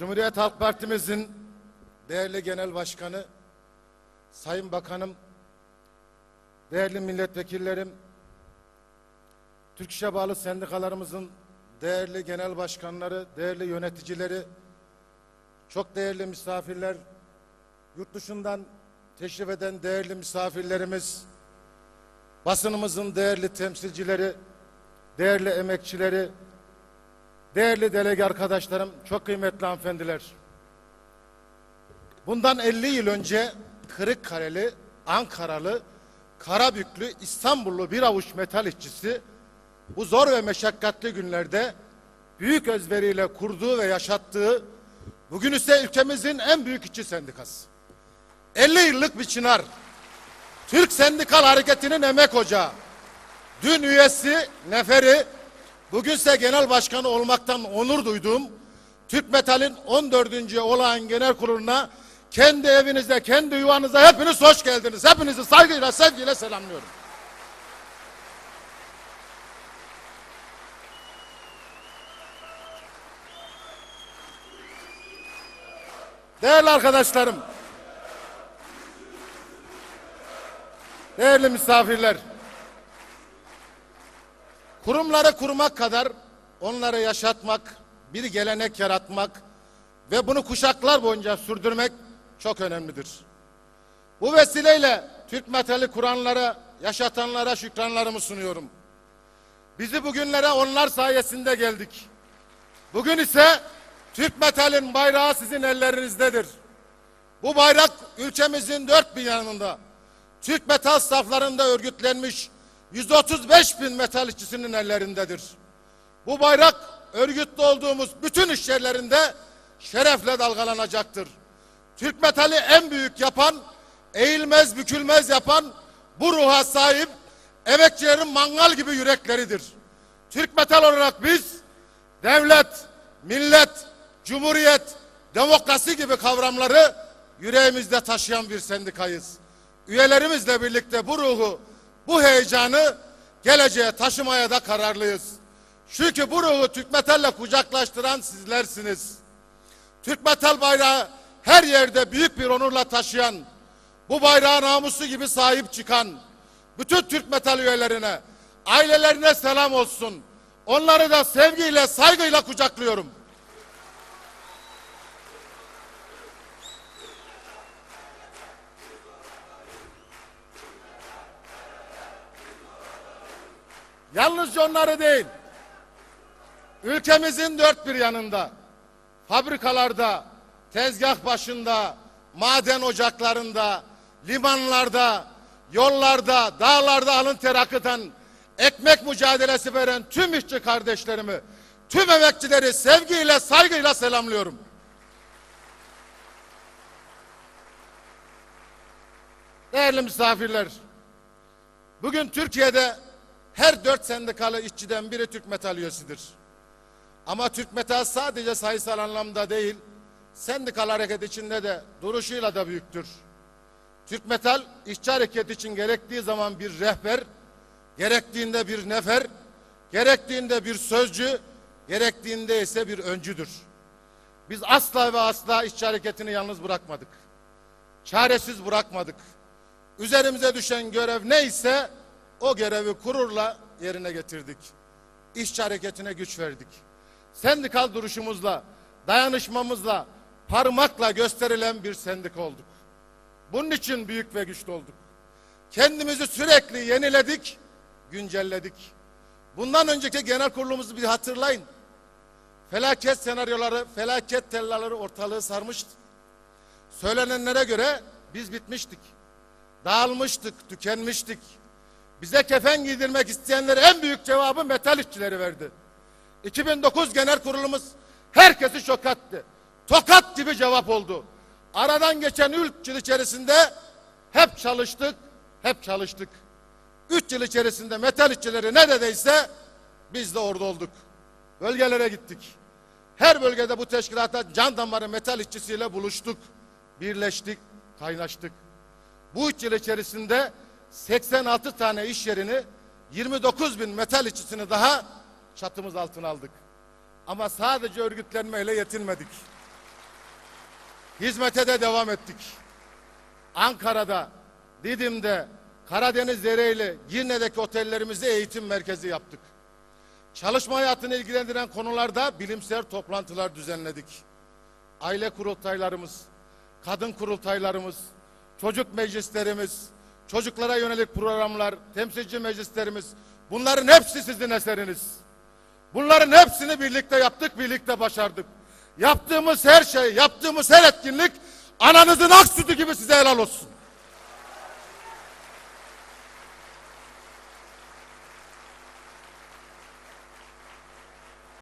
Cumhuriyet Halk Partimizin değerli genel başkanı, sayın bakanım, değerli milletvekillerim, Türk İş'e bağlı sendikalarımızın değerli genel başkanları, değerli yöneticileri, çok değerli misafirler, yurt dışından teşrif eden değerli misafirlerimiz, basınımızın değerli temsilcileri, değerli emekçileri, değerli delege arkadaşlarım, çok kıymetli hanımefendiler. Bundan 50 yıl önce Kırıkkareli, Ankaralı, Karabüklü, İstanbullu bir avuç metal işçisi bu zor ve meşakkatli günlerde büyük özveriyle kurduğu ve yaşattığı bugün ise ülkemizin en büyük işçi sendikası. 50 yıllık bir çınar. Türk Sendikal Hareketi'nin emek ocağı. Dün üyesi, neferi, bugünse genel başkanı olmaktan onur duyduğum Türk Metal'in 14. olağan genel kuruluna kendi evinizde, kendi yuvanıza hepiniz hoş geldiniz. Hepinizi saygıyla, sevgiyle selamlıyorum. Değerli arkadaşlarım, değerli misafirler, kurumları kurmak kadar onları yaşatmak, bir gelenek yaratmak ve bunu kuşaklar boyunca sürdürmek çok önemlidir. Bu vesileyle Türk metali kuranlara, yaşatanlara şükranlarımı sunuyorum. Bizi bugünlere onlar sayesinde geldik. Bugün ise Türk metalin bayrağı sizin ellerinizdedir. Bu bayrak ülkemizin dört bir yanında. Türk metal saflarında örgütlenmiş 135 bin metal ellerindedir. Bu bayrak örgütlü olduğumuz bütün iş yerlerinde şerefle dalgalanacaktır. Türk metali en büyük yapan, eğilmez bükülmez yapan bu ruha sahip emekçilerin mangal gibi yürekleridir. Türk metal olarak biz devlet, millet, cumhuriyet, demokrasi gibi kavramları yüreğimizde taşıyan bir sendikayız. Üyelerimizle birlikte bu ruhu, bu heyecanı geleceğe taşımaya da kararlıyız. Çünkü bu ruhu Türk Metal'le kucaklaştıran sizlersiniz. Türk Metal bayrağı her yerde büyük bir onurla taşıyan, bu bayrağa namusu gibi sahip çıkan bütün Türk Metal üyelerine, ailelerine selam olsun. Onları da sevgiyle, saygıyla kucaklıyorum. Yalnızca onları değil, ülkemizin dört bir yanında, fabrikalarda, tezgah başında, maden ocaklarında, limanlarda, yollarda, dağlarda alın ter akıtan, ekmek mücadelesi veren tüm işçi kardeşlerimi, tüm emekçileri sevgiyle, saygıyla selamlıyorum. Değerli misafirler, bugün Türkiye'de her dört sendikalı işçiden biri Türk Metal üyesidir. Ama Türk Metal sadece sayısal anlamda değil, sendikal hareket içinde de duruşuyla da büyüktür. Türk Metal işçi hareket için gerektiği zaman bir rehber, gerektiğinde bir nefer, gerektiğinde bir sözcü, gerektiğinde ise bir öncüdür. Biz asla ve asla işçi hareketini yalnız bırakmadık. Çaresiz bırakmadık. Üzerimize düşen görev neyse o görevi kururla yerine getirdik. İşçi hareketine güç verdik. Sendikal duruşumuzla, dayanışmamızla, parmakla gösterilen bir sendika olduk. Bunun için büyük ve güçlü olduk. Kendimizi sürekli yeniledik, güncelledik. Bundan önceki genel kurulumuzu bir hatırlayın. Felaket senaryoları, felaket tellaları ortalığı sarmıştı. Söylenenlere göre biz bitmiştik. Dağılmıştık, tükenmiştik. Bize kefen giydirmek isteyenlere en büyük cevabı metal işçileri verdi. 2009 genel kurulumuz herkesi şok etti. Tokat gibi cevap oldu. Aradan geçen üç yıl içerisinde hep çalıştık, hep çalıştık. Üç yıl içerisinde metal işçileri neredeyse biz de orada olduk. Bölgelere gittik. Her bölgede bu teşkilata can damarı metal işçisiyle buluştuk. Birleştik, kaynaştık. Bu üç yıl içerisinde 86 tane iş yerini 29 bin metal işçisini daha çatımız altına aldık. Ama sadece örgütlenmeyle yetinmedik. hizmete de devam ettik. Ankara'da, Didim'de, Karadeniz Dere'yle, Girne'deki otellerimizde eğitim merkezi yaptık. Çalışma hayatını ilgilendiren konularda bilimsel toplantılar düzenledik. Aile kurultaylarımız, kadın kurultaylarımız, çocuk meclislerimiz, çocuklara yönelik programlar, temsilci meclislerimiz bunların hepsi sizin eseriniz. Bunların hepsini birlikte yaptık, birlikte başardık. Yaptığımız her şey, yaptığımız her etkinlik ananızın ak sütü gibi size helal olsun.